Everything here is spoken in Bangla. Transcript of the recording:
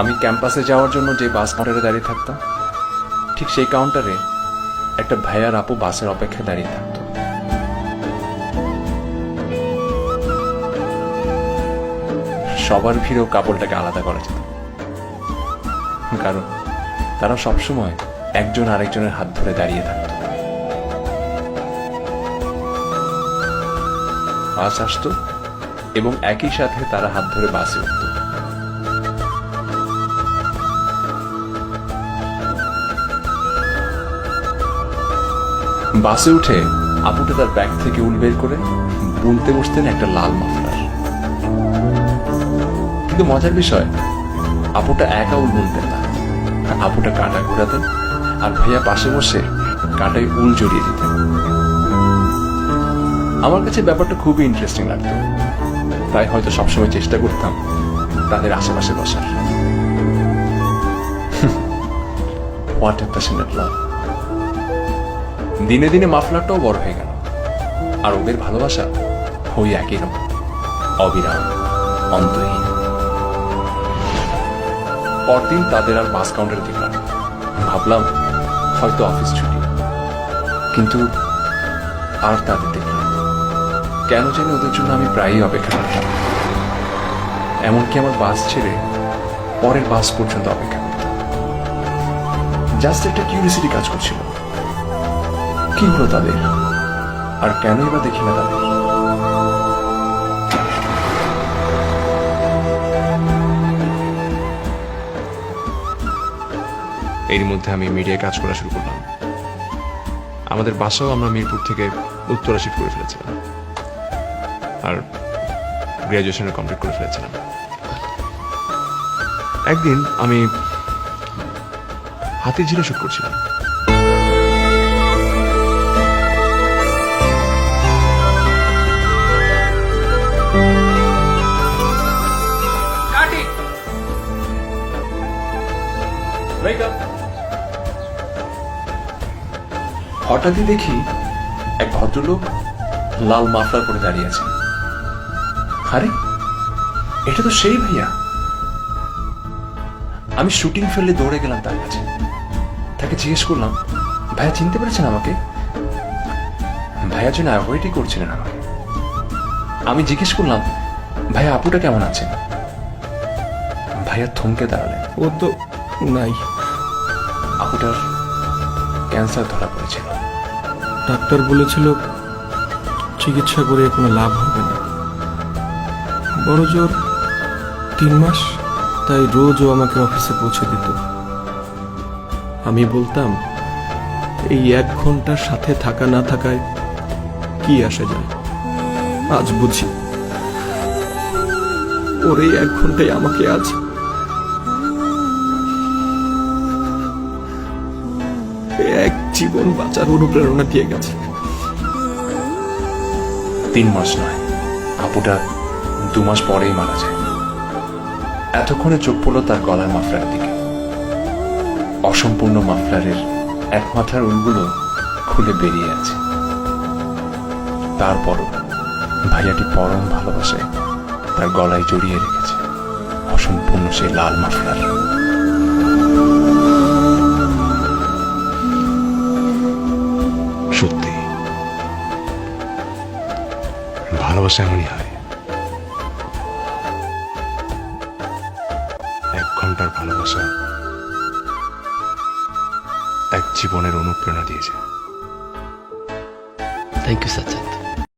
আমি ক্যাম্পাসে যাওয়ার জন্য যে বাস কাউন্টারে দাঁড়িয়ে থাকতাম, ঠিক সেই কাউন্টারে একটা ভাইয়ার আপু বাসের অপেক্ষায় দাঁড়িয়ে থাকতো। সবার ভিড়েও কাপড়টাকে আলাদা করা যেত। কারণ তারা সবসময় একজন আরেকজনের হাত ধরে দাঁড়িয়ে থাকতো। বাস আসতো এবং একই সাথে তারা হাত ধরে বাসে উঠত। বাসে উঠে আপুটা তার ব্যাগ থেকে উল বের করে বুনতে বসতেন একটা লাল মাফলার। কিন্তু মজার বিষয়, আপুটা একা উল বুনতেন না। আপুটা কাঁটা ঘোরাতেন আর ভাইয়া পাশে বসে কাঁটায় উল জড়িয়ে দিতেন। আমার কাছে ব্যাপারটা খুবই ইন্টারেস্টিং লাগতো। তাই হয়তো সবসময় চেষ্টা করতাম তাদের আশেপাশে বসার। হোয়াট একটা প্যাশনেট লাভ দিনে দিনে মাফলারটাও বড় হয়ে গেল। আর ওদের ভালোবাসা ওই একই রকম। অবিরাম, অন্তহীন। পরদিন তাদের আর বাস কাউন্টারে দেখলাম। ভাবলাম, হয়তো অফিস ছুটি। কিন্তু আর তাদের দেখলাম কেন জানি ওদের জন্য আমি প্রায়ই অপেক্ষা করতাম। এমনকি আমার বাস ছেড়ে পরের বাস পর্যন্ত অপেক্ষা করতাম। জাস্ট একটা কিউরিসিটি কাজ করছিল। কি হলো তাদের। আর কেনই বা দেখি না তাদের? এর মধ্যে আমি মিডিয়ায় কাজ করা শুরু করলাম। আমাদের বাসাও আমরা মিরপুর থেকে উত্তরা শিফট করে ফেলেছিলাম। আর গ্র্যাজুয়েশনে কমপ্লিট করে ফেলেছিলাম। একদিন আমি হাতি ঝিলে শুট করছিলাম। হঠাৎই দেখি এক ভদ্রলোক লাল মাফলার পরে দাঁড়িয়ে আছে আরে, এটা তো সেই ভাইয়া। আমি শুটিং ফেললে দৌড়ে গেলাম তার কাছে। তাকে জিজ্ঞেস করলাম, ভাইয়া, চিনতে পেরেছেন আমাকে? ভাইয়া যেন অ্যাভয়েডই করছিলেন আমাকে। আমি জিজ্ঞেস করলাম ভাইয়া আপুটা কেমন আছেন? ভাইয়া থমকে দাঁড়ালেন। ও তো নাই। আপুটার ক্যান্সার ধরা পড়েছিল ডাক্তার বলেছিল চিকিৎসা করে কোনো লাভ হবে না। বড় জোর তিন মাস তাই রোজ ও আমাকে অফিসে পৌঁছে দিত। আমি বলতাম এই এক ঘণ্টার সাথে থাকা না থাকায় কি আসে যায়? আজ বুঝি ওর এই এক ঘন্টায় আমাকে আজ এক জীবন বাঁচার অনুপ্রেরণা দিয়ে গেছে। তিন মাস নয়, আপুটা দু মাস পরেই মারা যায়। এতক্ষণে চোখ পড়ল তার গলার মাফলার দিকে। অসম্পূর্ণ মাফলারের এক মাথার উলগুলো খুলে বেরিয়ে আছে। তারপরও ভাইয়াটি পরম ভালোবাসে তার গলায় জড়িয়ে রেখেছে অসম্পূর্ণ সেই লাল মাফলার। সত্যি ভালোবাসা এমনই হয়। এক ঘণ্টার ভালোবাসা এক জীবনের অনুপ্রেরণা দিয়েছে। Thank you Sajjad